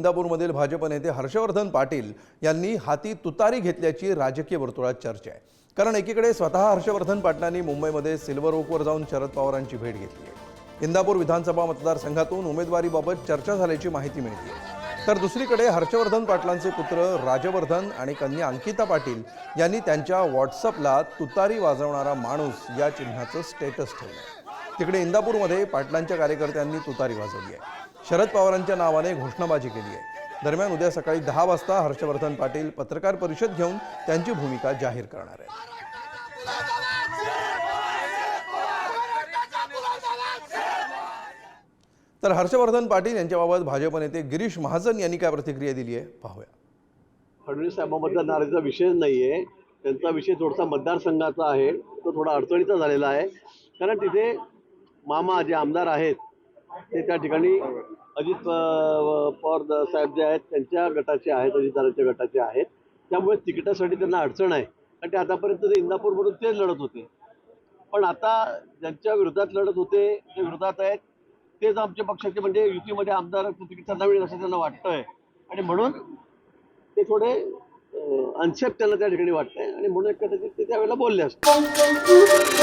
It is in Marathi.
इंदापूरमधील भाजप नेते हर्षवर्धन पाटील यांनी हाती तुतारी घेतल्याची राजकीय वर्तुळात चर्चा आहे. कारण एकीकडे स्वतः हर्षवर्धन पाटलांनी मुंबईमध्ये सिल्वर ओकवर जाऊन शरद पवारांची भेट घेतली आहे. इंदापूर विधानसभा मतदारसंघातून उमेदवारीबाबत चर्चा झाल्याची माहिती मिळते. तर दुसरीकडे हर्षवर्धन पाटलांचे पुत्र राजवर्धन आणि कन्या अंकिता पाटील यांनी त्यांच्या व्हॉट्सअपला तुतारी वाजवणारा माणूस या चिन्हाचं स्टेटस ठेवलं तिकडे इंदापूरमध्ये पाटलांच्या कार्यकर्त्यांनी तुतारी वाजवली आहे. शरद पवारांच्या नावाने घोषणाबाजी केली आहे. दरम्यान उद्या सकाळी दहा वाजता हर्षवर्धन पाटील पत्रकार परिषद घेऊन त्यांची भूमिका जाहीर करणार आहेत. तर हर्षवर्धन पाटील यांच्याबाबत भाजप नेते गिरीश महाजन यांनी काय प्रतिक्रिया दिली आहे? पाहूया. फडणवीस साहेबांबद्दल नाराजीचा विषय नाही आहे त्यांचा विषय थोडासा मतदारसंघाचा आहे. तो थोडा अडचणीचा झालेला आहे. कारण तिथे मामा जे आमदार आहेत ते त्या ठिकाणी अजित पवार साहेब जे आहेत त्यांच्या गटाचे आहेत अजितदारांच्या गटाचे आहेत. त्यामुळे तिकिटासाठी त्यांना अडचण आहे. आणि ते आतापर्यंत ते इंदापूरमधून तेच लढत होते. पण आता ज्यांच्या विरोधात लढत होते ते विरोधात आहेत तेच आमच्या पक्षाचे म्हणजे युतीमध्ये आमदार तिकीट त्यांना मिळेल असं त्यांना वाटतंय. आणि म्हणून ते थोडे अनसेफ त्यांना त्या ठिकाणी वाटतंय. आणि म्हणून कदाचित ते त्यावेळेला बोलले असते.